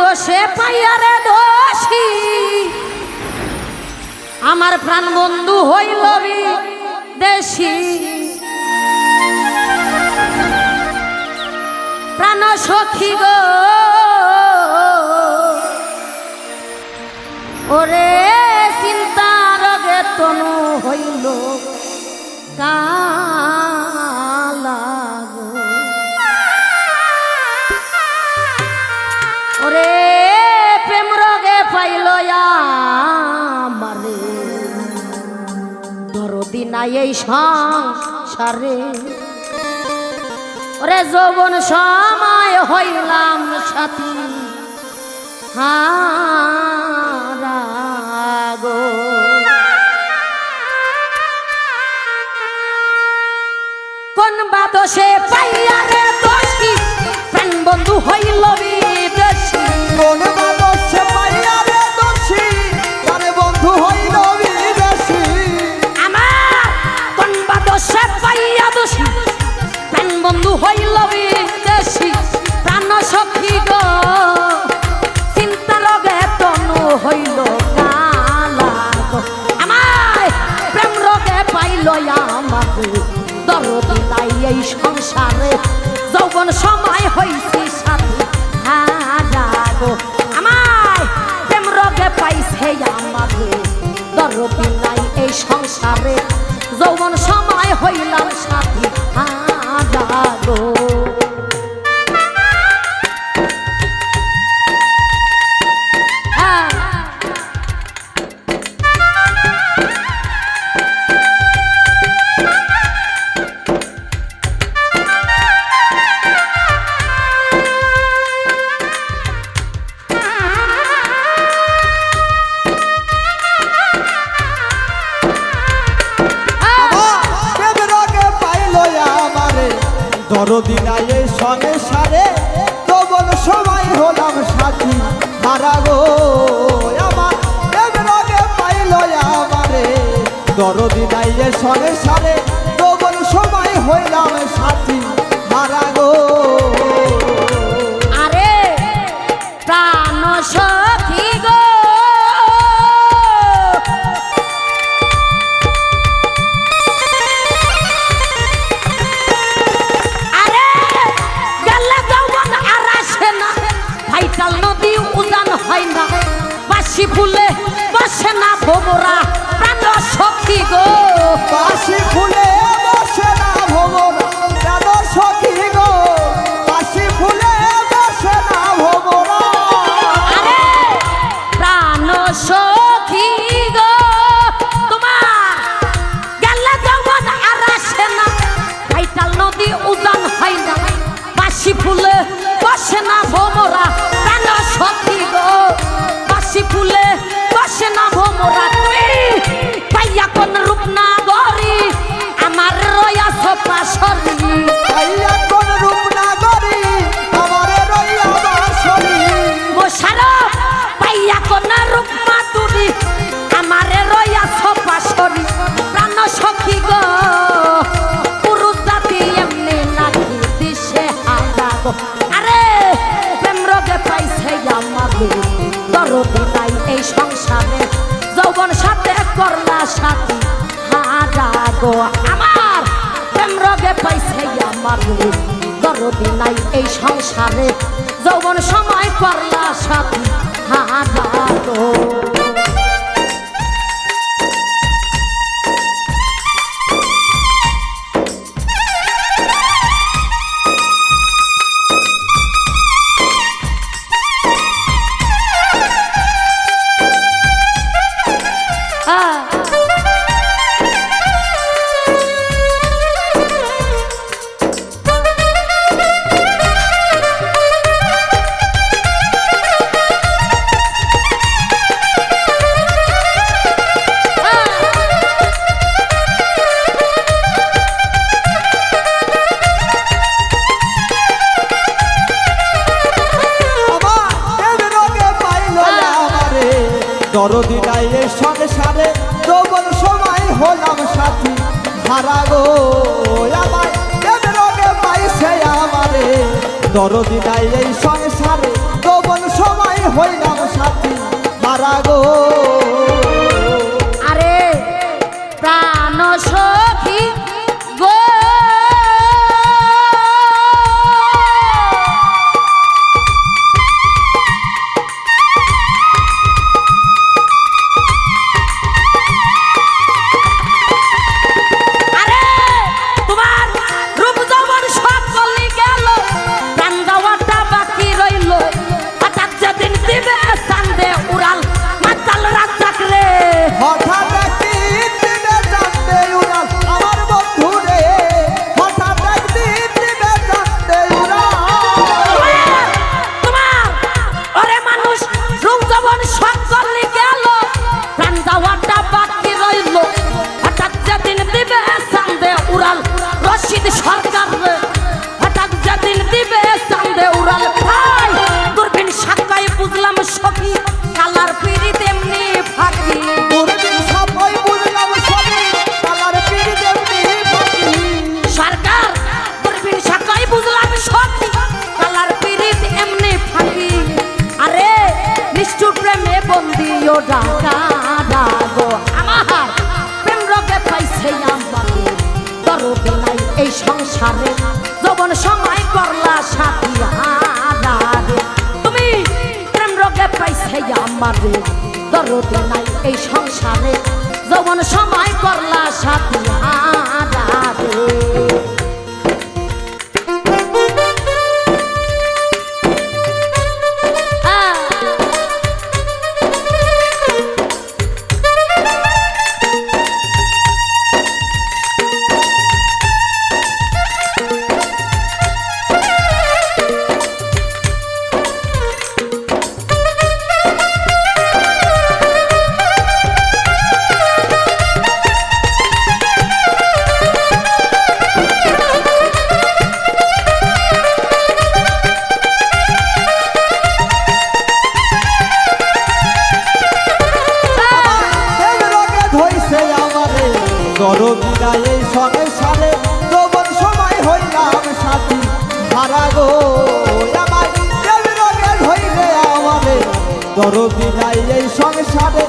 দোষে পাইয়ারে দোষী। আমার প্রাণ বন্ধু হইল দেশি। প্রাণ সখী গো। ওরে নাই এই সংসারে। ওরে যৌবন সময় হইলাম সাথী হারাগো কোন বাদশে পাইয়া রে দোষ কি? প্রাণ বন্ধু হইল রে। সংসারে যৌবন সময় হয়েছে সংসারে তবল সবাই হলাম সাথী। মারা গো আমার প্রেমের আগে পাইল আমারে। দরদি নাই যে সংসারে তবল সবাই হইলাম সাথী। আসে না ভোমরাত্রি পাইয়া কোন রূপ না ধরি। আমার রয়াস পাশরি শান্তি নাই এই সংসারে যৌবন সময় করলা সাথী হাহাকারো Ah! দরদি নাই এই সংসারে গোবন সময় হইলাম সাথী। মারা গো। প্রিয় ডাকা ডাগো আমার পাইছে আমাকে। নাই এই সংসারে সময় করলা সাথিয়া তুমি প্রেম পাইছে আমারে। নাই এই সংসারে, যৌবন সময় করলা সাথে করো বিদায় এই সংসারে যৌবন সময় হইলাম সাথী। হারা গো আমার হইলে আমারে করো বিদায় এই সংসারে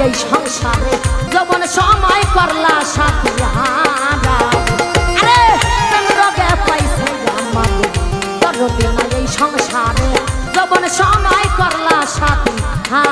এই সংসারে যৌবন সময় করলা সাথিয়ারা আরে রোগে পাইছে আমাকে? দরদিন এই সংসারে যৌবন সময় করলা সাথী হা